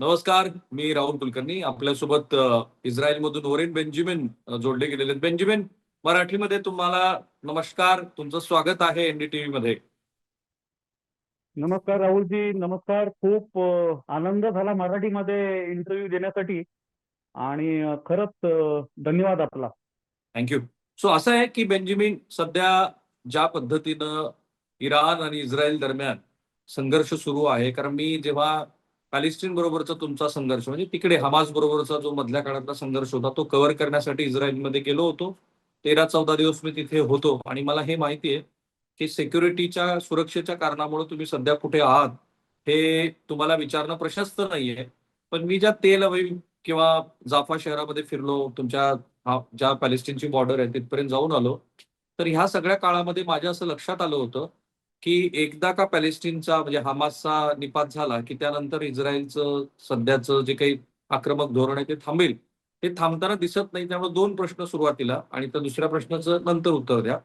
नमस्कार मी राहुल कुलकर्णी. आपल्यासोबत अ, इस्रायलमधून Oren Benjamin जोडले गेलेले आहेत. बेंजामिन मराठीमध्ये तुम्हाला नमस्कार तुमचं स्वागत आहे एनडीटीव्ही मध्ये नमस्कार राहुलजी नमस्कार. खूप आनंद झाला मराठीमध्ये इंटरव्ह्यू देण्यासाठी. आणि खरंच धन्यवाद आपला. थँक्यू सो असं आहे की बेंजामिन सध्या ज्या पद्धतीनं इराण आणि इस्रायल दरम्यान संघर्ष सुरू आहे. कारण मी जेव्हा पॅलेस्टीन बरोबरचा तुमचा संघर्ष म्हणजे तिकडे हमास बरोबरचा जो मधल्या काळातला संघर्ष होता तो कव्हर करण्यासाठी इस्रायलमध्ये गेलो होतो. तेरा चौदा दिवस मी तिथे होतो. आणि मला हे माहिती आहे की सिक्युरिटीच्या सुरक्षेच्या कारणामुळे तुम्ही सध्या कुठे आहात हे तुम्हाला विचारणं प्रशस्त नाहीये. पण मी ज्या तेल अवीव किंवा जाफा शहरामध्ये फिरलो तुमच्या ज्या पॅलेस्टीनची बॉर्डर आहे तिथपर्यंत जाऊन आलो. तर ह्या सगळ्या काळामध्ये माझ्या असं लक्षात आलं होतं की एकदा का पॅलेस्टीनचा म्हणजे हमासचा निपात झाला की त्यानंतर इस्रायलचं सध्याचं जे काही आक्रमक धोरण आहे ते थांबेल. हे थांबताना दिसत नाही त्यामुळे दोन प्रश्न सुरुवातीला आणि त्या दुसऱ्या प्रश्नाचं नंतर उत्तर द्या.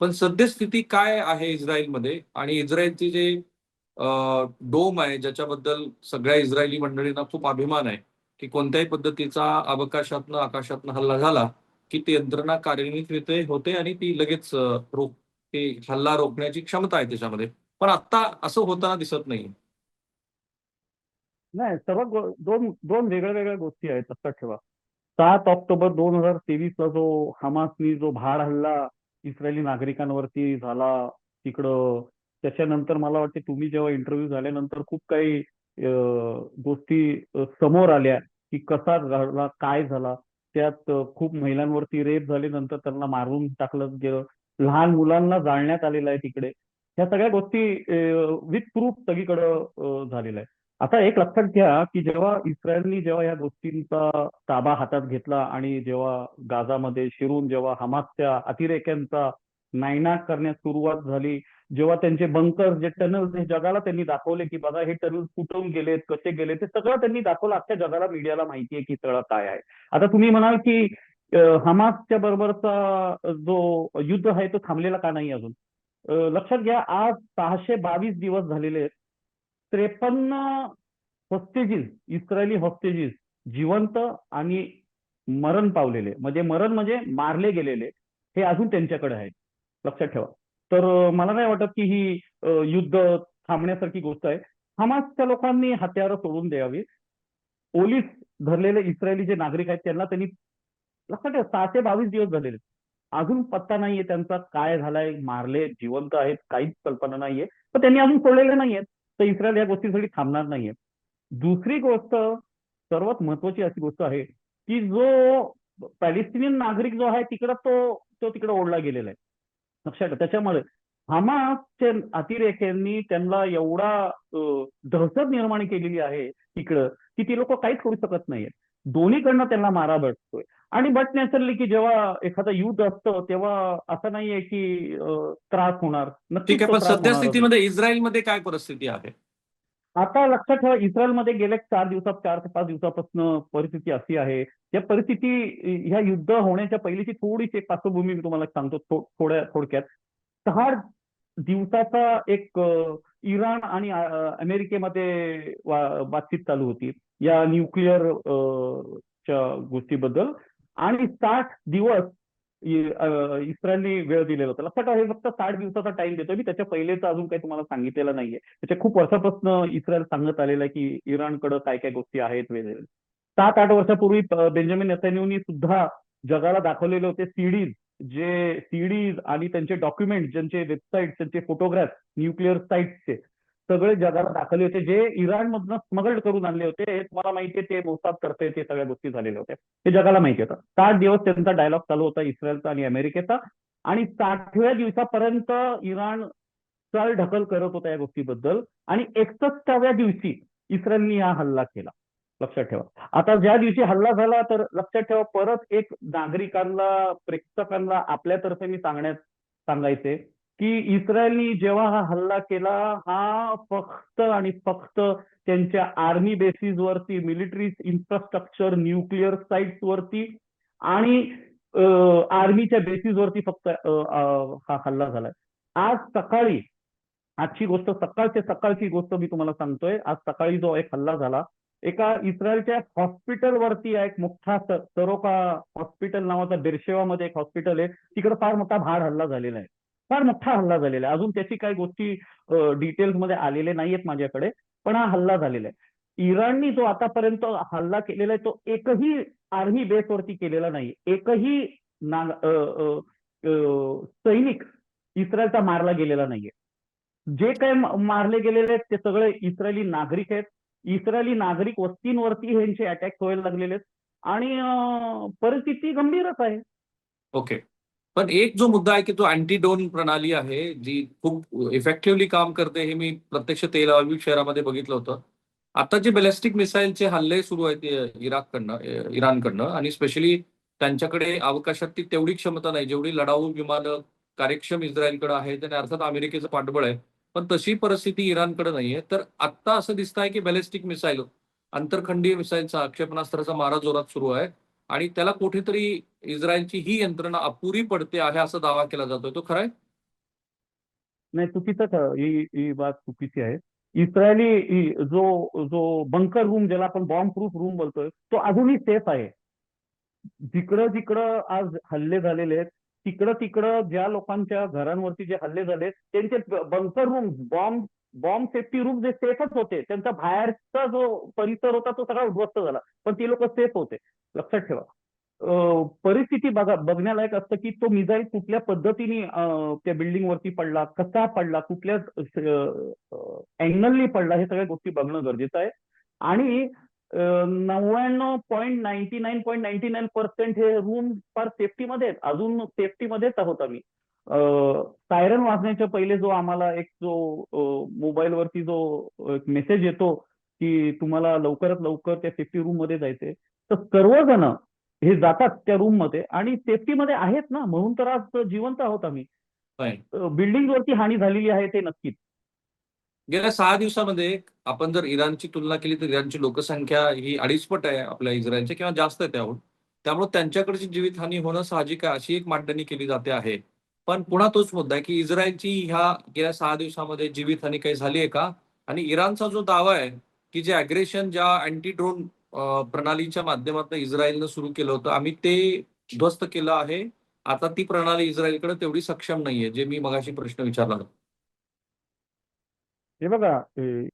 पण सद्यस्थिती काय आहे इस्रायलमध्ये? आणि इस्रायलची जे डोम आहे ज्याच्याबद्दल सगळ्या इस्रायली मंडळींना खूप अभिमान आहे की कोणत्याही पद्धतीचा अवकाशातनं आकाशातनं हल्ला झाला की ती यंत्रणा कार्यान्वित होते आणि ती लगेच रोख ते हल्ला रोखण्याची क्षमता आहे त्याच्यामध्ये. पण आता असं होताना दिसत नाही नाही सर्व दोन दोन वेगळ्या वेगळ्या गोष्टी आहेत लक्षात ठेवा. सात ऑक्टोबर दोन हजार तेवीसला जो हमासनी जो भाड हल्ला इस्रायली नागरिकांवरती झाला तिकडं त्याच्यानंतर मला वाटते तुम्ही जेव्हा इंटरव्ह्यू झाल्यानंतर खूप काही गोष्टी समोर आल्या की कसा झाला काय झाला. त्यात खूप महिलांवरती रेप झाले नंतर त्यांना मारून टाकलं गेलं. लहान मुलांना जाळण्यात आलेलं आहे तिकडे. ह्या सगळ्या गोष्टी विथ प्रूफ सगळीकडं झालेल्या झालेलं आहे आता एक लक्षात घ्या की जेव्हा इस्रायलनी जेव्हा या गोष्टींचा ताबा हातात घेतला आणि जेव्हा गाजामध्ये शिरून जेव्हा हमासच्या अतिरेक्यांचा नायनाट करण्यास सुरुवात झाली जेव्हा त्यांचे बंकर जे टनल हे जगाला त्यांनी दाखवले की बघा हे टनल कुठून गेलेत कसे गेले ते सगळं त्यांनी दाखवलं. अख्ख्या जगाला मीडियाला माहिती आहे की सगळं काय आहे. आता तुम्ही म्हणाल की हमासच्या बरोबरचा जो युद्ध आहे तो थांबलेला का नाही अजून? लक्षात घ्या आज सहाशे बावीस दिवस झालेले आहेत. त्रेपन्न हॉस्टेजीस इस्रायली हॉस्टेजीस जिवंत आणि मरण पावलेले. म्हणजे मरण म्हणजे मारले गेलेले. हे अजून त्यांच्याकडे आहे. लक्षात ठेवा. तर मला नाही वाटत की ही युद्ध थांबण्यासारखी गोष्ट आहे. हमासच्या लोकांनी हत्यारं सोडून द्यावी पोलीस धरलेले इस्रायली जे नागरिक आहेत त्यांना त्यांनी लक्षात ठेवा सहाशे बावीस दिवस झालेले अजून पत्ता नाहीये त्यांचा काय झालाय मारले जिवंत आहेत काहीच कल्पना नाहीये. पण त्यांनी अजून सोडलेले नाहीयेत. तर इस्रायल या गोष्टीसाठी थांबणार नाहीये दुसरी गोष्ट सर्वात महत्वाची अशी गोष्ट आहे की जो पॅलेस्टिनियन नागरिक जो आहे तिकडं तो तो तिकडे ओढला गेलेला आहे. लक्षात त्याच्यामुळे हमासच्या अतिरेक्यांनी त्यांना एवढा दहशत निर्माण केलेली आहे तिकडं की ती लोक काहीच करू शकत नाहीयेत. दोन्हीकडनं त्यांना मारा भेटतोय आणि बट नॅचरली की जेव्हा एखादं युद्ध असतं तेव्हा असं नाहीये की त्रास होणार. ठीक आहे पण त्रास होणारच. सद्यस्थितीमध्ये इस्रायलमध्ये काय परिस्थिती आहे? आता लक्षात ठेवा इस्रायलमध्ये गेल्या चार दिवसात चार ते पाच दिवसापासून परिस्थिती अशी आहे. या परिस्थिती ह्या युद्ध होण्याच्या पहिलीची थोडीशी एक पार्श्वभूमी मी तुम्हाला सांगतो थोड्या थोडक्यात. सहा दिवसाचा एक इराण आणि अमेरिकेमध्ये बातचीत चालू होती. या न्यूक्लिअर च्या गोष्टीबद्दल. आणि साठ दिवस इस्रायलनी इस्रायलने वेळ दिलेला होता. लक्षात हे फक्त साठ दिवसाचा टाइम देतो मी त्याच्या पहिलेच अजून काही तुम्हाला सांगितलेलं नाहीये. त्याच्या खूप वर्षापासून इस्रायल सांगत आलेलं आहे की इराणकडे काय काय गोष्टी आहेत वगैरे. सात आठ वर्षापूर्वी बेंजामिन नेतान्याहूनी सुद्धा जगाला दाखवलेले होते सीडीज. जे सीडीज आणि त्यांचे डॉक्युमेंट ज्यांचे वेबसाईट त्यांचे फोटोग्राफ न्यूक्लिअर साईट्सचे सगळे जगाला दाखवले होते जे इराणमधनं स्मगल्ड करून आणले होते हे तुम्हाला माहितीये ते मोसाद करते ते सगळ्या गोष्टी झालेल्या होत्या. हे जगाला माहिती होतं. साठ दिवस त्यांचा डायलॉग चालू होता इस्रायलचा आणि अमेरिकेचा. आणि साठव्या दिवसापर्यंत इराण चाल ढकल करत होता या गोष्टीबद्दल. आणि एकसष्टाव्या दिवशी इस्रायलनी हा हल्ला केला. लक्षात ठेवा. आता ज्या दिवशी हल्ला झाला तर लक्षात ठेवा परत एक नागरिकांना प्रेक्षकांना आपल्यातर्फे मी सांगण्यात सांगायचे की इस्रायलनी जेव्हा हा हल्ला केला हा फक्त आणि फक्त त्यांच्या आर्मी बेसिस वरती मिलिटरी इन्फ्रास्ट्रक्चर न्यूक्लिअर साईट्स वरती आणि आर्मीच्या बेसिस वरती फक्त हा हल्ला झालाय. आज सकाळी आजची गोष्ट सकाळच्या सकाळची गोष्ट मी तुम्हाला सांगतोय. आज सकाळी जो एक हल्ला झाला एका इस्रायलच्या हॉस्पिटल वरती एक मोठा सरोका हॉस्पिटल नावाचा बेरशेवामध्ये एक हॉस्पिटल आहे. तिकडे फार मोठा भाड हल्ला झालेला आहे. फार मोठा हल्ला झालेला आहे. अजून त्याची काही गोष्टी डिटेल्समध्ये आलेले नाहीयेत माझ्याकडे पण हा हल्ला झालेला आहे. इराणनी जो आतापर्यंत हल्ला केलेला आहे तो एकही आर्मी बेसवरती केलेला नाही एकही नाग सैनिक इस्रायलचा मारला गेलेला नाहीये. जे काही मारले गेलेले आहेत ते सगळे इस्रायली नागरिक आहेत. इस्रायली नागरिक वस्तींवरती ह्यांचे अटॅक व्हायला लागलेले आहेत. आणि परिस्थिती गंभीरच आहे. ओके पण एक जो मुद्दा आहे की तो अँटी प्रणाली आहे जी खूप इफेक्टिव्हली काम करते हे मी प्रत्यक्ष तेल अवी शहरामध्ये बघितलं होतं. आता जे बॅलिस्टिक मिसाईलचे हल्ले सुरू आहेत इराककडनं इराणकडनं आणि स्पेशली त्यांच्याकडे अवकाशात ती तेवढी क्षमता नाही. जेवढी लढाऊ विमानं कार्यक्षम इस्रायलकडे आहेत आणि अर्थात अमेरिकेचं पाठबळ आहे पण तशी परिस्थिती इराणकडे नाहीये. तर आत्ता असं दिसत आहे की बॅलिस्टिक मिसाईल आंतरखंडीय मिसाईलचा क्षेपणास्त्राचा मारा जोरात सुरू आहे आणि त्याला कुठेतरी इस्रायलची ही यंत्रणा अपुरी पडते आहे असा दावा केला जातोय. तो खरा नाही चुकीचं ही बात चुकीची आहे. इस्रायली जो जो बंकर रूम ज्याला आपण बॉम्ब प्रूफ रूम बोलतोय तो अजूनही सेफ आहे. जिकडं जिकडं आज हल्ले झालेले आहेत तिकडं तिकडं ज्या लोकांच्या घरांवरती जे हल्ले झाले त्यांचे bunker room bomb bomb safety room जे सेफच होते त्यांचा बाहेरचा जो परिसर होता तो सगळा उद्ध्वस्त झाला. पण ते लोक सेफ होते. लक्षात ठेवा. परिस्थिती बघा बघण्यालायक असतं की तो मिझाईल कुठल्या पद्धतीने त्या बिल्डिंग वरती पडला कसा पडला कुठल्या अँगलनी पडला हे सगळ्या गोष्टी बघणं गरजेचं आहे. आणि नव्याण्णव point ninety nine point ninety nine percent हे रूम फार सेफ्टीमध्ये आहेत. अजून सेफ्टीमध्येच आहोत आम्ही. सायरन वाजण्याच्या पहिले जो आम्हाला एक जो मोबाईलवरती जो मेसेज येतो की तुम्हाला लवकरात लवकर त्या सेफ्टी रूममध्ये जायचंय. तर सर्वजण हे जातात त्या रूममध्ये आणि सेफ्टीमध्ये आहेत ना. म्हणून तर आज जिवंत आहोत आम्ही. बिल्डिंग वरती हानी झालेली आहे ते नक्कीच. गेल्या सहा दिवसामध्ये आपण जर इराणची तुलना केली तर इराणची लोकसंख्या ही अडीचपट आहे आपल्या इस्रायलच्या किंवा जास्त आहे त्याहून. त्यामुळे त्यांच्याकडची जीवितहानी होणं साहजिक आहे अशी एक मांडणी केली जाते आहे. पण पुन्हा तोच मुद्दा आहे की इस्रायलची ह्या गेल्या सहा दिवसामध्ये जीवितहानी काही झाली आहे का? आणि इराणचा जो दावा आहे की जे अग्रेशन ज्या अँटी ड्रोन प्रणालीच्या माध्यमातून इस्रायलनं सुरू केलं होतं आम्ही ते ध्वस्त केलं आहे. आता ती प्रणाली इस्रायलकडे तेवढी सक्षम नाहीये जे मी मगाशी प्रश्न विचारला होता. हे बघा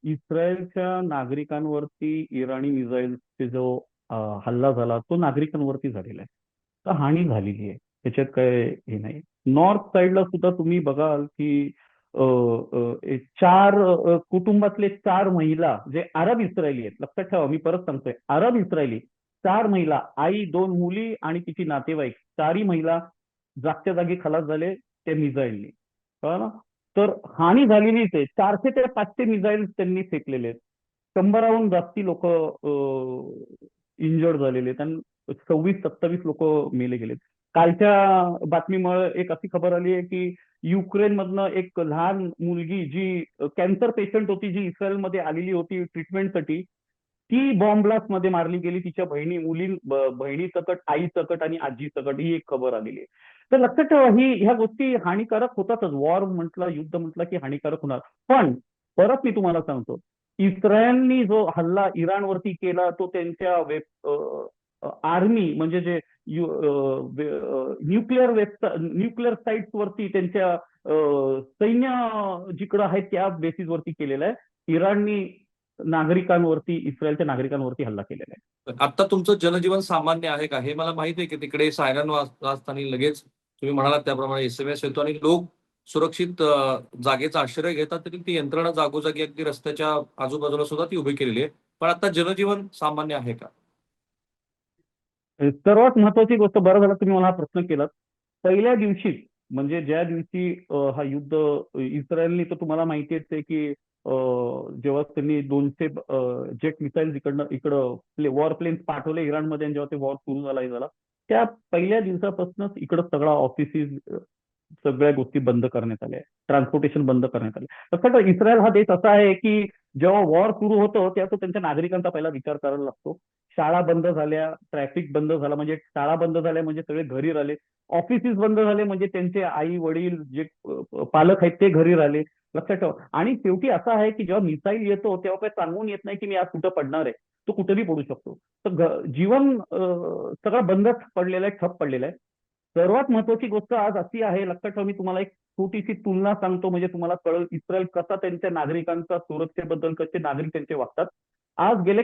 इस्रायलच्या नागरिकांवरती इराणी मिसाईलचे जो अ, हल्ला झाला तो नागरिकांवरती झालेला आहे. तर हानी झालेली आहे? त्याच्यात काय हे नाही. नॉर्थ साईडला सुद्धा तुम्ही बघाल की अ, अ, चार अ, कुटुंबातले चार महिला जे अरब इस्रायली आहेत लक्षात ठेवा मी परत सांगतोय. अरब इस्रायली चार महिला आई दोन मुली आणि तिची नातेवाईक चारही महिला जागच्या जागी खलास झाले ते मिसाईलनी. कळलं? तर हानी झालेलीच आहे चारशे ते पाचशे मिसाईल्स त्यांनी फेकलेले आहेत. शंभराहून जास्ती लोक इंजर्ड झालेले आहेत आणि सव्वीस सत्तावीस लोक मेले गेलेत. कालच्या बातमीमुळे एक अशी खबर आली आहे की युक्रेन मधनं एक लहान मुलगी जी कॅन्सर पेशंट होती जी इस्रायलमध्ये आलेली होती ट्रीटमेंटसाठी ती बॉम्ब ब्लास्टमध्ये मारली गेली. तिच्या बहिणी मुली बहिणी सकट आई सकट आणि आजी सकट ही एक खबर आलेली आहे. तर लक्षात ठेवा ही ह्या गोष्टी हानिकारक होतातच. वॉर म्हटलं युद्ध म्हटलं की हानिकारक होणार. पण परत मी तुम्हाला सांगतो इस्रायलनी जो हल्ला इराणवरती केला तो त्यांच्या वेब आर्मी म्हणजे जे न्यूक्लिअर वेब न्यूक्लिअर साईट्स वरती त्यांच्या सैन्य जिकडं आहे त्या बेसिस वरती केलेलं आहे. इराणनी नागरिकांवरती इस्रायलच्या नागरिकांवरती हल्ला केलेला आहे. आता तुमचं जनजीवन सामान्य आहे का? हे मला माहिती आहे की तिकडे सायरन वाजताना लगेच तुम्ही म्हणालात त्याप्रमाणे एस एम एस येतो आणि लोक सुरक्षित जागेचा आश्रय घेतात तरी ती यंत्रणा जागोजागी अगदी रस्त्याच्या आजूबाजूला सुद्धा ती उभी केलेली आहे. पण आता जनजीवन सामान्य आहे का? सर्वात महत्वाची गोष्ट बरं झालं तुम्ही मला हा प्रश्न केलात. पहिल्या दिवशी म्हणजे ज्या दिवशी हा युद्ध इस्रायलनी तर तुम्हाला माहिती आहे की जेव्हा त्यांनी दोनशे जेट मिसाईल इकडनं इकडं वॉर प्लेन्स पाठवले इराणमध्ये जेव्हा ते वॉर सुरू झाला हे झाला त्या पहिल्या दिवसापासूनच इकडं सगळा ऑफिसेस सगळ्या गोष्टी बंद करण्यात आल्या. ट्रान्सपोर्टेशन बंद करण्यात आले. लक्षात इस्रायल हा देश असा आहे की जेव्हा वॉर सुरू होतो तेव्हा तो त्यांच्या नागरिकांचा पहिला विचार करायला लागतो. शाळा बंद झाल्या ट्रॅफिक बंद झाला म्हणजे शाळा बंद झाल्या म्हणजे सगळे घरी राहिले. ऑफिसेस बंद झाले म्हणजे त्यांचे आई वडील जे पालक आहेत ते घरी राहिले. लक्षात ठेवा. आणि शेवटी असं आहे की जेव्हा मिसाईल येतो तेव्हा काही सांगून येत नाही की मी आज कुठं पडणार आहे. तो कुठेही पडू शकतो. तर जीवन सगळं बंदच पडलेलं आहे ठप पडलेलं आहे. सर्वात महत्वाची गोष्ट आज अशी आहे लक्षात ठेवा मी तुम्हाला एक छोटीशी तुलना सांगतो. म्हणजे तुम्हाला कळेल इस्रायल कसा त्यांच्या नागरिकांचा सुरक्षेबद्दल कसे नागरिक त्यांचे वागतात. आज गेले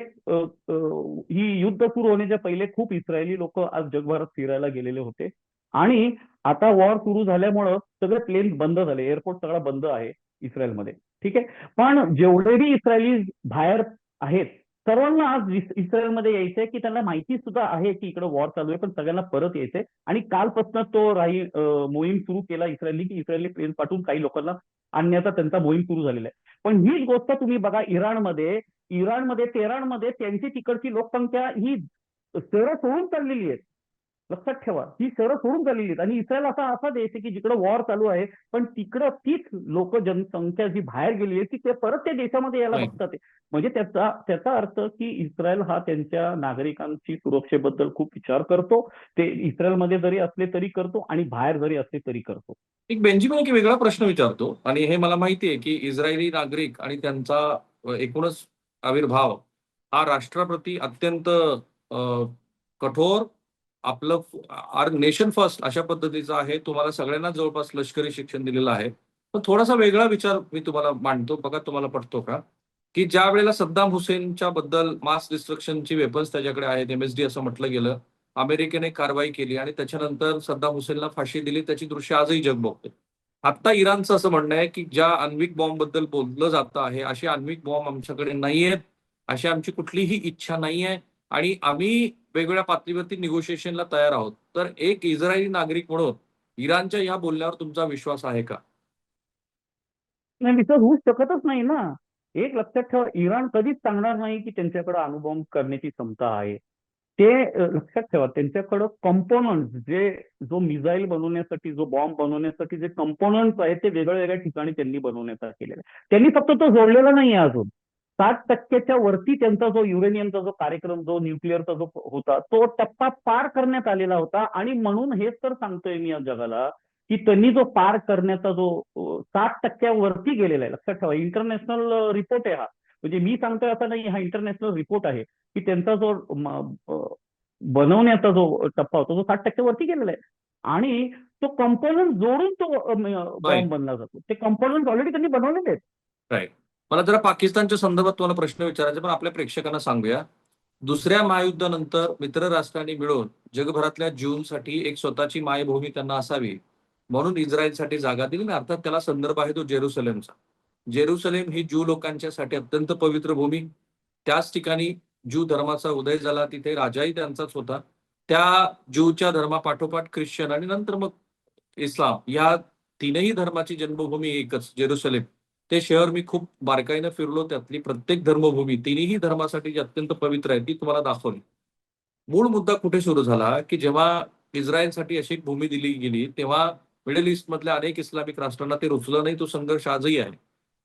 ही युद्ध सुरू होण्याच्या पहिले खूप इस्रायली लोक आज जगभरात फिरायला गेलेले होते. आणि आता वॉर सुरू झाल्यामुळं सगळे प्लेन बंद झाले. एअरपोर्ट सगळा बंद आहे. इस्रायलमध्ये. ठीक आहे? पण जेवढेही इस्रायली बाहेर आहेत सर्वांना आज इस्रायलमध्ये यायचंय की त्यांना माहिती सुद्धा आहे की इकडे वॉर चालू आहे पण सगळ्यांना परत यायचंय. आणि कालपासून तो राही मोहीम सुरू केला इस्रायलनी की इस्रायली प्लेन पाठवून काही लोकांना आणण्याचा त्यांचा मोहीम सुरू झालेला आहे. पण हीच गोष्ट तुम्ही बघा इराणमध्ये इराणमध्ये तेहरानमध्ये त्यांची तिकडची लोकसंख्या ही सरळ सोडून चाललेली आहे. लक्षात ठेवा. ही शहरं सोडून चाललेली आहेत. आणि इस्रायल असा असा देश आहे की जिकडे वॉर चालू आहे पण तिकडं तीच लोक जनसंख्या जी बाहेर गेलेली आहे ती ते परत त्या देशामध्ये यायला. बघतात. म्हणजे त्याचा त्याचा अर्थ की इस्रायल हा त्यांच्या नागरिकांची सुरक्षेबद्दल खूप विचार करतो. ते इस्रायलमध्ये जरी असले तरी करतो आणि बाहेर जरी असले तरी करतो. एक बेंजिमिन एक वेगळा प्रश्न विचारतो. आणि हे मला माहिती आहे की इस्रायली नागरिक आणि त्यांचा एकूणच आविर्भाव हा राष्ट्राप्रती अत्यंत कठोर आपलं आर नेशन फर्स्ट अशा पद्धतीचं आहे. तुम्हाला सगळ्यांना जवळपास लष्करी शिक्षण दिलेलं आहे. पण थोडासा वेगळा विचार मी तुम्हाला मांडतो. बघा तुम्हाला पडतो का? की ज्या वेळेला सद्दाम हुसेनच्या बद्दल मास डिस्ट्रक्शनची वेपन्स त्याच्याकडे आहेत एमएसडी असं म्हटलं गेलं अमेरिकेने कारवाई केली आणि त्याच्यानंतर सद्दाम हुसेनला फाशी दिली त्याची दृश्य आजही जग बघते आता इराणचं असं म्हणणं आहे की ज्या आण्विक बॉम्बबद्दल बोललं जातं आहे असे आण्विक बॉम्ब आमच्याकडे नाहीयेत. अशी आमची कुठलीही इच्छा नाही आहे आणि आम्ही वेगवेगळ्या पातळीवरती निगोशिएशनला तयार आहोत. तर एक इस्रायली नागरिक म्हणून इराणच्या या बोलण्यावर तुमचा विश्वास आहे का? नाही विश्वास होऊ शकतच नाही ना. एक लक्षात ठेवा इराण कधीच सांगणार नाही की त्यांच्याकडे अणुबॉम्ब करण्याची क्षमता आहे. ते लक्षात ठेवा त्यांच्याकडं कंपोनंट जे जो मिसाईल बनवण्यासाठी जो बॉम्ब बनवण्यासाठी जे कंपोनंट्स आहेत ते वेगळ्या वेगळ्या ठिकाणी त्यांनी बनवण्याचा केलेला त्यांनी फक्त तो जोडलेला नाही आहे अजून. साठ टक्क्याच्या वरती त्यांचा जो युरेनियमचा जो कार्यक्रम जो न्यूक्लिअरचा जो होता तो टप्पा पार करण्यात आलेला होता. आणि म्हणून हेच तर सांगतोय मी या जगाला की त्यांनी जो पार करण्याचा जो साठ टक्क्यावरती गेलेला आहे. लक्षात ठेवा इंटरनॅशनल रिपोर्ट आहे हा. म्हणजे मी सांगतोय असा नाही हा इंटरनॅशनल रिपोर्ट आहे की त्यांचा जो बनवण्याचा जो टप्पा होता तो साठ टक्क्यावरती गेलेला आहे. आणि तो कंपोनंट जोडून तो. बॉम्ब बनला जातो. ते कंपोनंट ऑलरेडी त्यांनी बनवलेले आहेत. मला जरा पाकिस्तानच्या संदर्भात तुम्हाला प्रश्न विचारायचे पण आपल्या प्रेक्षकांना सांगूया. दुसऱ्या महायुद्धानंतर मित्र राष्ट्रांनी मिळून जगभरातल्या ज्यूंसाठी एक स्वतःची मायभूमी त्यांना असावी म्हणून इस्रायलसाठी जागा दिली आणि अर्थात त्याला संदर्भ आहे तो जेरुसलेमचा. जेरुसलेम ही ज्यू लोकांच्यासाठी अत्यंत पवित्र भूमी. त्याच ठिकाणी ज्यू धर्माचा उदय झाला तिथे राजाही त्यांचाच होता. त्या ज्यूच्या धर्मापाठोपाठ ख्रिश्चन आणि नंतर मग इस्लाम या तीनही धर्माची जन्मभूमी एकच जेरुसलेम. ते शहर मी खूप बारकाईनं फिरलो त्यातली प्रत्येक धर्मभूमी तिन्ही धर्मासाठी जी अत्यंत पवित्र आहे ती तुम्हाला दाखवली. मूळ मुद्दा कुठे सुरू झाला की जेव्हा इस्रायलसाठी अशी एक भूमी दिली गेली तेव्हा मिडल ईस्ट मधल्या अनेक इस्लामिक राष्ट्रांना ते रुचलं नाही तो संघर्ष आजही आहे.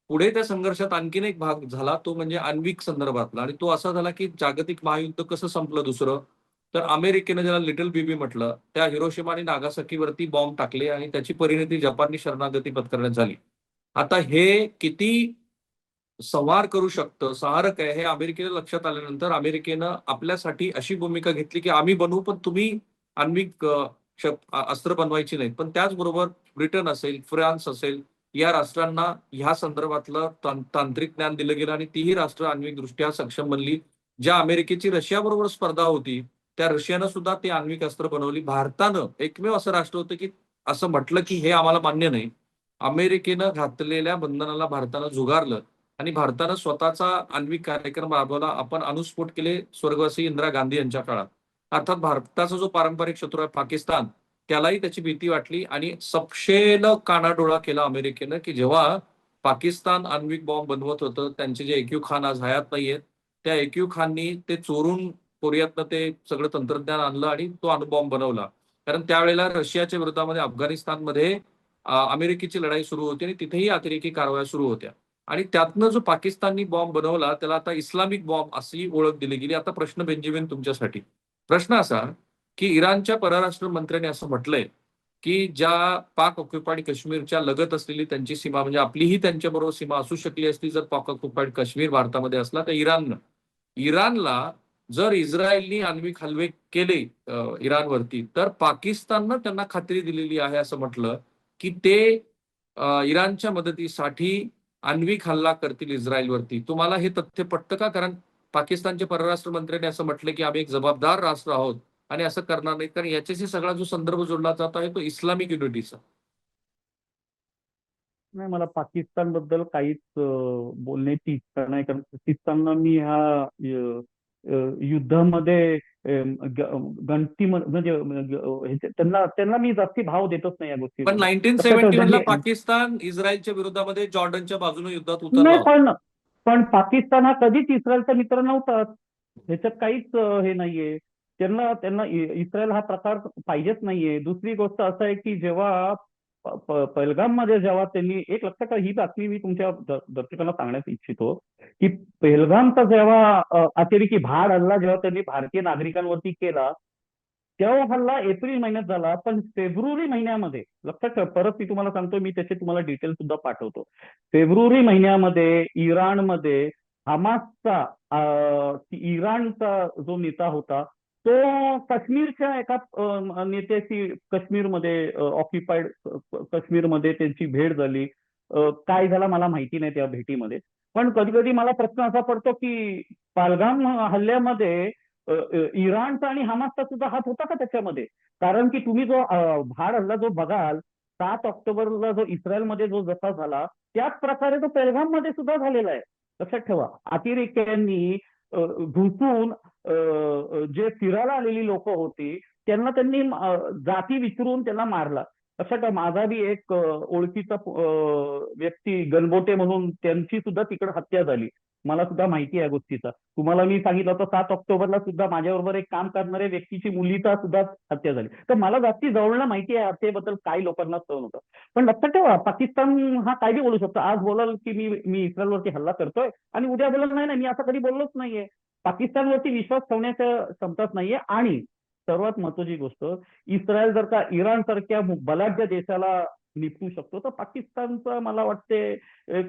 पुढे त्या संघर्षात आणखीन एक भाग झाला तो म्हणजे आण्विक संदर्भातला. आणि तो असा झाला की जागतिक महायुद्ध कसं संपलं दुसरं? तर अमेरिकेनं ज्याला लिटल बीबी म्हटलं त्या हिरोशिमा आणि नागासाकीवरती बॉम्ब टाकले आणि त्याची परिणती जपाननी शरणागती पत्करण्यात झाली. आता हे किती संहार करू शकतं? सहारक आहे. हे अमेरिकेला लक्षात आल्यानंतर अमेरिकेनं आपल्यासाठी अशी भूमिका घेतली की आम्ही बनवू पण तुम्ही आण्विक अस्त्र बनवायची नाहीत. पण त्याचबरोबर ब्रिटन असेल फ्रान्स असेल या राष्ट्रांना ह्या संदर्भातलं तांत्रिक ज्ञान दिलं गेलं आणि तीही राष्ट्र आण्विक दृष्ट्या सक्षम बनली. ज्या अमेरिकेची रशियाबरोबर स्पर्धा होती त्या रशियानं सुद्धा ती आण्विक अस्त्र बनवली. भारतानं एकमेव असं राष्ट्र होतं की असं म्हटलं की हे आम्हाला मान्य नाही. अमेरिकेनं घातलेल्या बंधनाला भारतानं झुगारलं आणि भारतानं स्वतःचा आण्विक कार्यक्रम राबवला. आपण अणुस्फोट केले स्वर्गवासी इंदिरा गांधी यांच्या काळात. अर्थात भारताचा जो पारंपरिक शत्रू आहे पाकिस्तान त्यालाही त्याची भीती वाटली आणि सपशेल कानाडोळा केला अमेरिकेनं की जेव्हा पाकिस्तान आण्विक बॉम्ब बनवत होतं त्यांचे जे एक्यू खान आज हयात नाहीयेत त्या एक्यू खाननी ते चोरून कोरियातनं ते सगळं तंत्रज्ञान आणलं आणि तो अणुबॉम्ब बनवला. कारण त्यावेळेला रशियाच्या विरोधामध्ये अफगाणिस्तानमध्ये अमेरिकेची लढाई सुरू होती आणि तिथेही अतिरेकी कारवाया सुरू होत्या. आणि त्यातनं जो पाकिस्ताननी बॉम्ब बनवला त्याला आता इस्लामिक बॉम्ब अशी ओळख दिली गेली. आता प्रश्न बेंजामिन तुमच्यासाठी. प्रश्न असा की इराणच्या परराष्ट्र मंत्र्यांनी असं म्हटलंय की ज्या पाक ऑक्युपाईड काश्मीरच्या लगत असलेली त्यांची सीमा म्हणजे आपलीही त्यांच्याबरोबर सीमा असू शकली असती जर पाक ऑक्युपाईड काश्मीर भारतामध्ये असला तर इराणनं. इराणला जर इस्रायलनी आण्विक हल्ले केले इराणवरती तर पाकिस्ताननं त्यांना खात्री दिलेली आहे असं म्हटलं की ते इराणच्या मदतीसाठी आण्विक हल्ला करतील इस्रायलवरती. तुम्हाला हे तथ्य पटतं का? कारण पाकिस्तानचे परराष्ट्र मंत्र्यांनी असं म्हटलं की आम्ही एक जबाबदार राष्ट्र आहोत आणि असं करणार नाही. कारण याच्याशी सगळा जो संदर्भ जोडला जात आहे तो इस्लामिक युनिटीचा. नाही मला पाकिस्तानबद्दल काहीच बोलण्याची इच्छा नाही. कारण पाकिस्तानला मी ह्या युद्धामध्ये गणती म्हण- म्हणजे त्यांना त्यांना मी जास्ती भाव देतच नाही या गोष्टी पण नाईन्टीन सेव्हन्टी ला झाली- पाकिस्तान इस्रायलच्या विरोधामध्ये जॉर्डनच्या बाजूने युद्धात उतरला. होता. पण पण पाकिस्तान हा कधीच इस्रायलचा मित्र नव्हताच ह्याच्यात काहीच हे नाहीये. त्यांना त्यांना इस्रायल हा प्रकार पाहिजेच नाहीये. दुसरी गोष्ट असं आहे की जेव्हा मध्ये जेव्हा त्यांनी एक लक्षात ही बातमी मी तुमच्या दर्शकांना सांगण्यास इच्छितो की पहलगामचा जेव्हा अतिरेकी भाड हल्ला जेव्हा त्यांनी भारतीय नागरिकांवरती केला तेव्हा हल्ला एप्रिल महिन्यात झाला पण फेब्रुवारी महिन्यामध्ये लक्षात ठेवा परत मी तुम्हाला सांगतो मी त्याचे तुम्हाला डिटेल सुद्धा पाठवतो. फेब्रुवारी महिन्यामध्ये इराणमध्ये हमासचा इराणचा जो नेता होता तो काश्मीरच्या एका नेत्याशी काश्मीरमध्ये ऑक्युपाईड काश्मीरमध्ये त्यांची भेट झाली. काय झाला मला माहिती नाही त्या भेटीमध्ये. पण कधी कधी मला प्रश्न असा पडतो की पालगाम हल्ल्यामध्ये इराणचा आणि हमासचा सुद्धा हात होता का त्याच्यामध्ये? कारण की तुम्ही जो भार भाड हल्ला जो बघाल सात ऑक्टोबरला जो इस्रायलमध्ये जो जसा झाला त्याच प्रकारे तो पेलगाममध्ये सुद्धा झालेला आहे. लक्षात ठेवा. अतिरेक्यांनी घुसून जे फिरायला आलेली लोक होती त्यांना त्यांनी जाती विचारून त्यांना मारला. लक्षात का माझा बी एक ओळखीचा व्यक्ती गणबोटे म्हणून त्यांची सुद्धा तिकडे हत्या झाली. मला सुद्धा माहिती आहे गोष्टीचा. तुम्हाला मी सांगितलं होतं सात ऑक्टोबरला सुद्धा माझ्याबरोबर एक काम करणाऱ्या व्यक्तीची मुलीचा सुद्धा हत्या झाली. तर मला जास्ती जवळला माहिती आहे हत्येबद्दल काही लोकांना सहन होतं. पण लक्षात ठेवा पाकिस्तान हा काय बी बोलू शकतो. आज बोलाल की मी मी इस्रायलवरती हल्ला करतोय आणि उद्या बोलाल नाही नाही मी असं कधी बोललोच नाहीये. पाकिस्तानवरती विश्वास ठेवण्याच्या क्षमताच नाहीये आणि सर्वात महत्वाची गोष्ट इस्रायल जर का इराण सारख्या बलाढ्य देशाला निपटू शकतो तर पाकिस्तानचं मला वाटते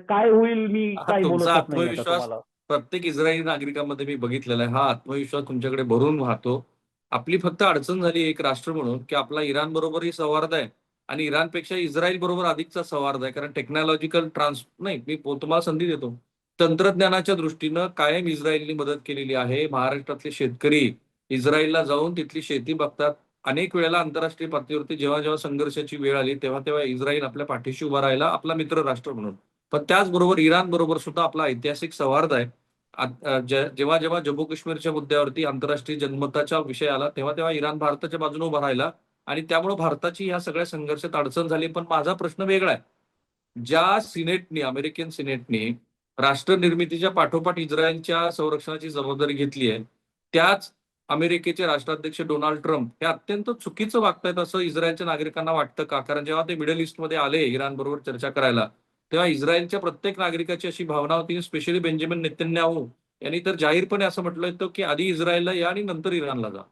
काय होईल मी काय आता आत्मविश्वास प्रत्येक इस्रायली नागरिकांमध्ये मी बघितलेला आहे. हा आत्मविश्वास तुमच्याकडे भरून वाहतो. आपली फक्त अडचण झाली एक राष्ट्र म्हणून की आपला इराण बरोबरही संवाद आहे आणि इराणपेक्षा इस्रायल बरोबर अधिकचा संवाद आहे. कारण टेक्नॉलॉजिकल ट्रान्स नाही मी तुम्हाला संधी देतो. तंत्रज्ञानाच्या दृष्टीनं कायम इस्रायलनी मदत केलेली आहे. महाराष्ट्रातले शेतकरी इस्रायलला जाऊन तिथली शेती बघतात. अनेक वेळेला आंतरराष्ट्रीय पातळीवरती जेव्हा जेव्हा संघर्षाची वेळ आली तेव्हा तेव्हा इस्रायल आपल्या पाठीशी उभा राहिला आपला मित्र राष्ट्र म्हणून. पण त्याचबरोबर इराण बरोबर सुद्धा आपला ऐतिहासिक सौहार्द आहे. जेव्हा जेव्हा जम्मू काश्मीरच्या मुद्द्यावरती आंतरराष्ट्रीय जनमताचा विषय आला तेव्हा तेव्हा इराण भारताच्या बाजूने उभा राहिला. आणि त्यामुळे भारताची ह्या सगळ्या संघर्षात अडचण झाली. पण माझा प्रश्न वेगळा आहे. ज्या सिनेटनी अमेरिकन सिनेटने राष्ट्र निर्मितीच्या पाठोपाठ इस्रायलच्या संरक्षणाची जबाबदारी घेतली आहे त्याच अमेरिकेचे राष्ट्राध्यक्ष डोनाल्ड ट्रम्प हे अत्यंत चुकीचं वागतायत असं इस्रायलच्या नागरिकांना वाटतं का? कारण जेव्हा ते मिडल ईस्टमध्ये आले इराण बरोबर चर्चा करायला तेव्हा इस्रायलच्या प्रत्येक नागरिकाची अशी भावना होती स्पेशली बेंजामिन नेतन्याहू यांनी तर जाहीरपणे असं म्हटलं होतं की आधी इस्रायलला या आणि नंतर इराणला जा.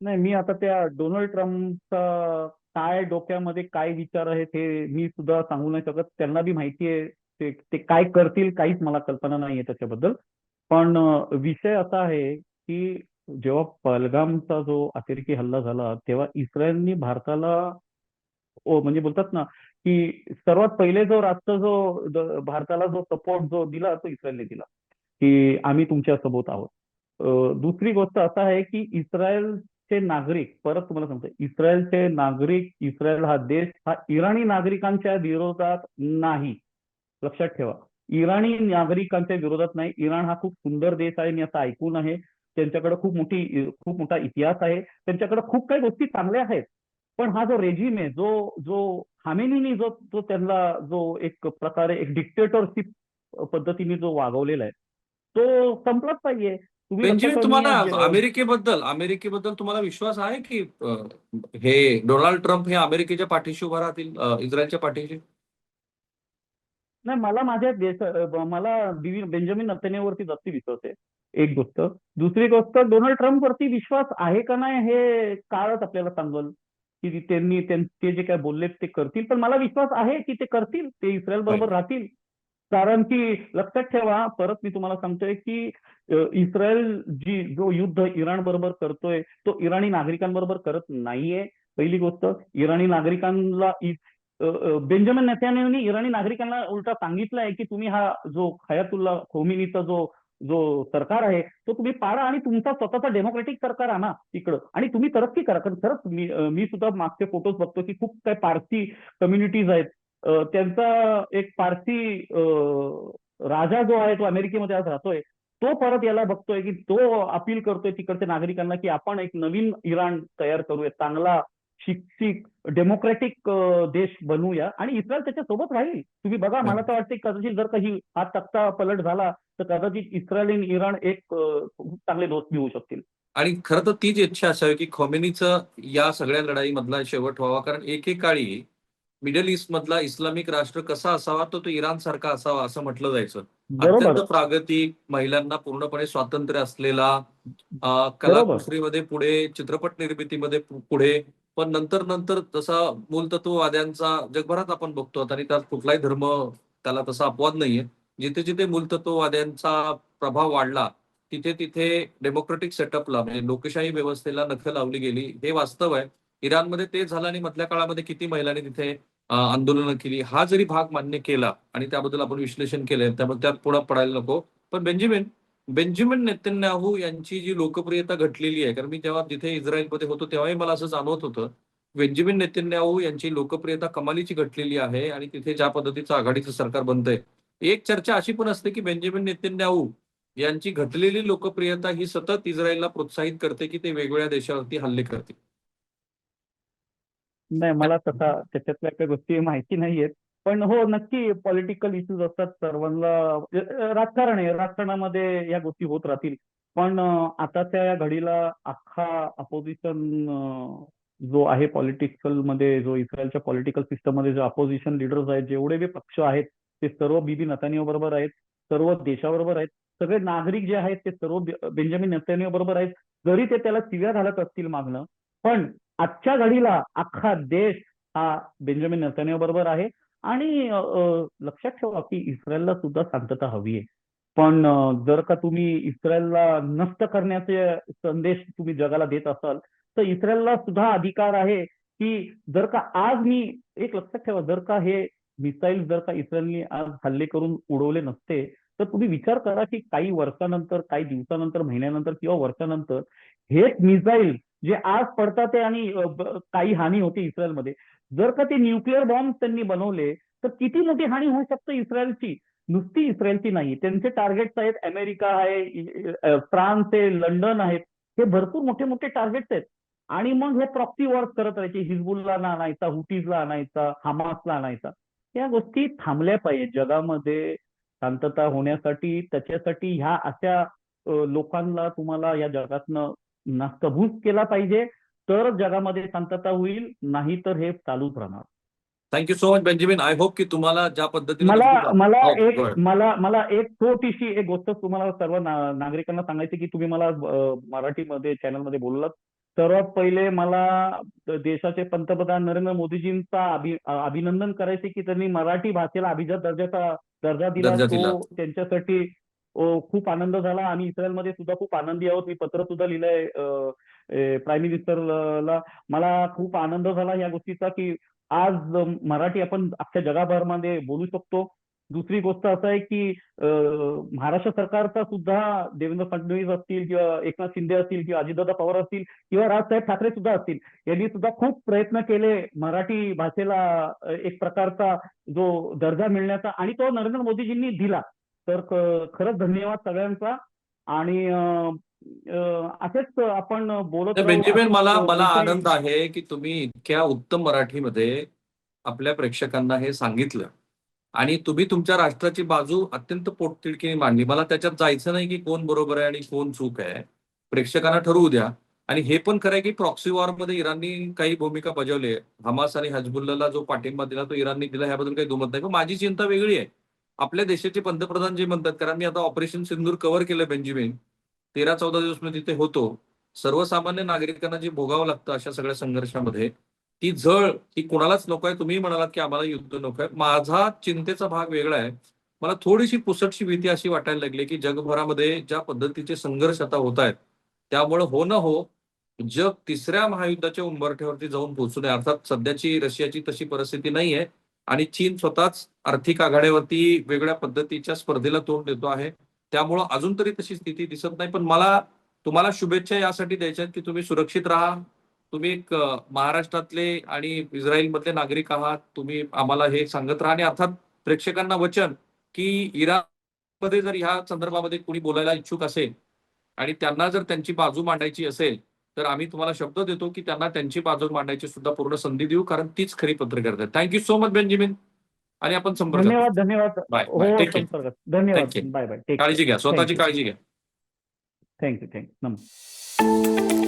नाही मी आता त्या डोनाल्ड ट्रम्पचा काय डोक्यामध्ये काय विचार आहेत हे मी सुद्धा सांगू नाही शकत. त्यांना बी माहिती आहे ते ते काय करतील काहीच मला कल्पना नाहीये त्याच्याबद्दल. पण विषय असा आहे की जेव्हा पलगामचा जो अतिरेकी हल्ला झाला तेव्हा इस्रायलनी भारताला ओ म्हणजे बोलतात ना की सर्वात पहिले जो राष्ट्र जो भारताला जो सपोर्ट जो दिला तो इस्रायलने दिला की आम्ही तुमच्यासोबत आहोत. दुसरी गोष्ट असा आहे की इस्रायलचे नागरिक परत तुम्हाला सांगतो इस्रायलचे नागरिक इस्रायल हा देश हा इराणी नागरिकांच्या विरोधात नाही. लक्षात ठेवा. इराणी नागरिकांच्या विरोधात नाही. इराण हा खूप सुंदर देश आहे मी असं ऐकून आहे. त्यांच्याकडे खूप मोठी खूप मोठा इतिहास आहे. त्यांच्याकडे खूप काही गोष्टी चांगल्या आहेत. पण हा जो रेजिम आहे जो जो खामेनीनी जो जो त्यांना जो एक प्रकारे एक डिक्टेटरशिप पद्धतीने जो वागवलेला आहे तो संपलाच पाहिजे तुम्हाला अमेरिकेबद्दल अमेरिकेबद्दल तुम्हाला विश्वास आहे की हे डोनाल्ड ट्रम्प हे अमेरिकेच्या पाठीशी उभा राहतील इस्रायलच्या पाठीशी? नाही मला माझ्या मला बेंजामिन नतन्याहूवरती जास्ती विश्वास आहे. एक गोष्ट. दुसरी गोष्ट डोनाल्ड ट्रम्प वरती विश्वास आहे का नाही हे काळच आपल्याला सांगल. की त्यांनी त्यां- ते जे काय बोलले ते करतील. पण मला विश्वास आहे की ते करतील ते इस्रायल बरोबर राहतील. कारण की लक्षात ठेवा परत मी तुम्हाला सांगतोय की इस्रायल जी जो युद्ध इराण बरोबर करतोय तो इराणी नागरिकांबरोबर करत नाहीये. पहिली गोष्ट इराणी नागरिकांना बेंजामिन नेत्यानेनी इराणी नागरिकांना उलटा सांगितलं आहे की तुम्ही हा जो हयातुल्ला खोमिनीचा जो जो सरकार आहे तो तुम्ही पाडा आणि तुमचा स्वतःचा डेमोक्रेटिक सरकार आणा इकडं. आणि तुम्ही तरक्की करा. कारण खरंच मी मी सुद्धा मागचे फोटोज बघतो की खूप काही पारसी कम्युनिटीज आहेत. त्यांचा एक पारसी राजा जो आहे तो अमेरिकेमध्ये आज राहतोय तो परत याला बघतोय की तो अपील करतोय तिकडच्या नागरिकांना की आपण एक नवीन इराण तयार करूया चांगला शिक्षित डेमोक्रॅटिक देश बनवूया आणि इस्रायल त्याच्या सोबत राहील. तुम्ही बघा मला तर वाटतं कदाचित जर काही हा तक्ता पलट झाला तर कदाचित इस्रायल आणि इराण एक चांगले दोस्त होऊ शकतील. आणि खरं तर तीच इच्छा असावी की खोमेनीचं या सगळ्या लढाईमधला शेवट व्हावा. कारण एकेकाळी मिडल ईस्ट मधला इस्लामिक राष्ट्र कसा असावा तो तो इराण सारखा असावा असं म्हटलं जायचं. अत्यंत प्रागतिक महिलांना पूर्णपणे स्वातंत्र्य असलेला. कलाकुसरीमध्ये पुढे चित्रपट निर्मितीमध्ये पुढे पण नंतर नंतर तसा मूलतत्ववाद्यांचा जगभरात आपण बघतो. आणि त्यात कुठलाही धर्म त्याला तसा अपवाद नाहीये. जिथे जिथे मूलतत्ववाद्यांचा प्रभाव वाढला तिथे तिथे डेमोक्रेटिक सेटअपला म्हणजे लोकशाही व्यवस्थेला नखं लावली गेली हे वास्तव आहे. इराणमध्ये ते झालं आणि मधल्या काळामध्ये किती महिलांनी तिथे आंदोलन आंदोलनं केली हा जरी भाग मान्य केला आणि त्याबद्दल आपण विश्लेषण केलंय त्यामुळे त्यात पुढे पडायला नको. पण बेंजामिन बेंजामिन नेतन्याहू यांची जी लोकप्रियता घटलेली आहे कारण मी जेव्हा तिथे इस्रायलमध्ये होतो तेव्हाही मला असं जाणवत होतं बेंजामिन नेतन्याहू यांची लोकप्रियता कमालीची घटलेली आहे आणि तिथे ज्या पद्धतीचं आघाडीचं सरकार बनतंय एक चर्चा अशी पण असते की बेंजामिन नेतन्याहू यांची घटलेली लोकप्रियता ही सतत इस्रायलला प्रोत्साहित करते की ते वेगवेगळ्या देशावरती हल्ले करतील? नाही मला तसा त्याच्यातल्या काही गोष्टी माहिती नाहीयेत. पण हो नक्की पॉलिटिकल इश्यूज असतात सर्वांना. राजकारण आहे. राजकारणामध्ये या गोष्टी होत राहतील. पण आताच्या या घडीला अख्खा अपोजिशन जो आहे पॉलिटिकलमध्ये जो इस्रायलच्या पॉलिटिकल सिस्टममध्ये जे अपोजिशन लिडर्स आहेत जेवढे बी पक्ष आहेत ते सर्व बीबी नतानिया बरोबर आहेत. सर्व देशाबरोबर आहेत. सगळे नागरिक जे आहेत ते सर्व बेंजामिन नेतान्याहू बरोबर आहेत. जरी ते त्याला चिव्या घालत असतील मागणं पण आजच्या घडीला अख्खा देश हा बेंजामिन नेतान्याहू बरोबर आहे. आणि लक्षात ठेवा की इस्रायलला सुद्धा शांतता हवी आहे. पण जर का तुम्ही इस्रायलला नष्ट करण्याचे संदेश तुम्ही जगाला देत असाल तर इस्रायलला सुद्धा अधिकार आहे की जर का आज मी एक लक्षात ठेवा जर का हे मिसाईल जर का इस्रायलने आज हल्ले करून उडवले नसते तर तुम्ही विचार करा की काही वर्षानंतर काही दिवसानंतर महिन्यानंतर किंवा वर्षानंतर हेच मिसाईल जे आज पडतात आणि काही हानी होते इस्रायलमध्ये. जर का ते न्यूक्लिअर बॉम्ब त्यांनी बनवले तर किती मोठी हानी होऊ शकते इस्रायलची? नुसती इस्रायलची नाही. त्यांचे टार्गेट्स आहेत अमेरिका आहे फ्रान्स आहे लंडन आहेत. हे भरपूर मोठे मोठे टार्गेट्स आहेत. आणि मग हे प्रॉक्सी वॉर्स करत राहायचे. हिजबुलला आणायचा हुटीजला आणायचा हमासला आणायचा. या गोष्टी थांबल्या पाहिजे जगामध्ये शांतता होण्यासाठी त्याच्यासाठी ह्या अशा लोकांना तुम्हाला या जगातनं नास्तभूत केला पाहिजे तर जगामध्ये शांतता होईल नाही तर हे चालूच राहणार thank you so much Benjamin I hope की तुम्हाला ज्या पद्धतीने मला मला हो, एक. मला मला एक छोटीशी एक गोष्ट तुम्हाला सर्व नागरिकांना सांगायची की तुम्ही मला मराठीमध्ये चॅनलमध्ये बोललात सर्वात पहिले मला देशाचे पंतप्रधान नरेंद्र मोदीजींचा अभि अभिनंदन करायचे की त्यांनी मराठी भाषेला अभिजात दर्जाचा दर्जा दिला. तो त्यांच्यासाठी खूप आनंद झाला आणि इस्रायलमध्ये सुद्धा खूप आनंदी आहोत. मी पत्र सुद्धा लिहिलंय प्राईम मिनिस्टरला मला खूप आनंद झाला या गोष्टीचा की आज मराठी आपण अख्ख्या जगाभरामध्ये बोलू शकतो. दुसरी गोष्ट असं आहे की महाराष्ट्र सरकारचा सुद्धा देवेंद्र फडणवीस असतील किंवा एकनाथ शिंदे असतील किंवा अजितदादा पवार असतील किंवा राजसाहेब ठाकरे सुद्धा असतील यांनी सुद्धा खूप प्रयत्न केले मराठी भाषेला एक प्रकारचा जो दर्जा मिळण्याचा आणि तो नरेंद्र मोदीजींनी दिला. तर खरंच धन्यवाद सगळ्यांचा. आणि असेच आपण बोलत. बेंजामिन मला मला आनंद आहे की तुम्ही इतक्या उत्तम मराठीमध्ये आपल्या प्रेक्षकांना हे सांगितलं. आणि तुम्ही तुमच्या राष्ट्राची बाजू अत्यंत पोटतिडकीने मांडली. मला त्याच्यात जायचं नाही की कोण बरोबर आहे आणि कोण चूक आहे. प्रेक्षकांना ठरवू द्या. आणि हे पण खरं आहे की प्रॉक्सी वॉरमध्ये इराणनी काही भूमिका बजावली आहे. हमास आणि हजबुल्लाला जो पाठिंबा दिला तो इराणनी दिला ह्याबद्दल काही दुमत नाही. पण माझी चिंता वेगळी आहे. आपल्या देशाचे पंतप्रधान जे म्हणतात कारण मी आता ऑपरेशन सिंदूर कव्हर केलं बेंजिमिन तेरा चौदा दिवस मी तिथे होतो. सर्वसामान्य नागरिकांना जे भोगावं लागतं अशा सगळ्या संघर्षामध्ये ती झळ ही कुणालाच नको आहे. तुम्ही म्हणालात की आम्हाला युद्ध नको आहे. माझा चिंतेचा भाग वेगळा आहे. मला थोडीशी पुसटशी भीती अशी वाटायला लागली की जगभरामध्ये ज्या पद्धतीचे संघर्ष आता होत आहेत त्यामुळे हो न हो जग तिसऱ्या महायुद्धाच्या उंबरठ्यावरती जाऊन पोहोचू नये. अर्थात सध्याची रशियाची तशी परिस्थिती नाही आहे आणि चीन स्वतःच आर्थिक आघाड्यावरती वेगळ्या पद्धतीच्या स्पर्धेला तोंड देतो आहे. त्यामुळं अजून तरी तशी स्थिती दिसत नाही. पण मला तुम्हाला शुभेच्छा यासाठी द्यायच्या की तुम्ही सुरक्षित राहा. तुम्ही एक महाराष्ट्रातले आणि इस्रायलमधले नागरिक आहात. तुम्ही आम्हाला हे सांगत राहा. आणि अर्थात प्रेक्षकांना वचन की इराणमध्ये जर ह्या संदर्भामध्ये कुणी बोलायला इच्छुक असेल आणि त्यांना जर त्यांची बाजू मांडायची असेल तर आम्ही तुम्हाला शब्द देतो की त्यांना त्यांची बाजू मांडायची सुद्धा पूर्ण संधी देऊ कारण तीच खरी पत्रकारिता थँक्यू सो मच बेंजिमिन आणि आपण संपर्क धन्यवाद धन्यवाद. बाय हो धन्यवाद. बाय बाय टेक काळजी घ्या. स्वतःची. काळजी घ्या. थँक्यू थँक्यू नमस्कार.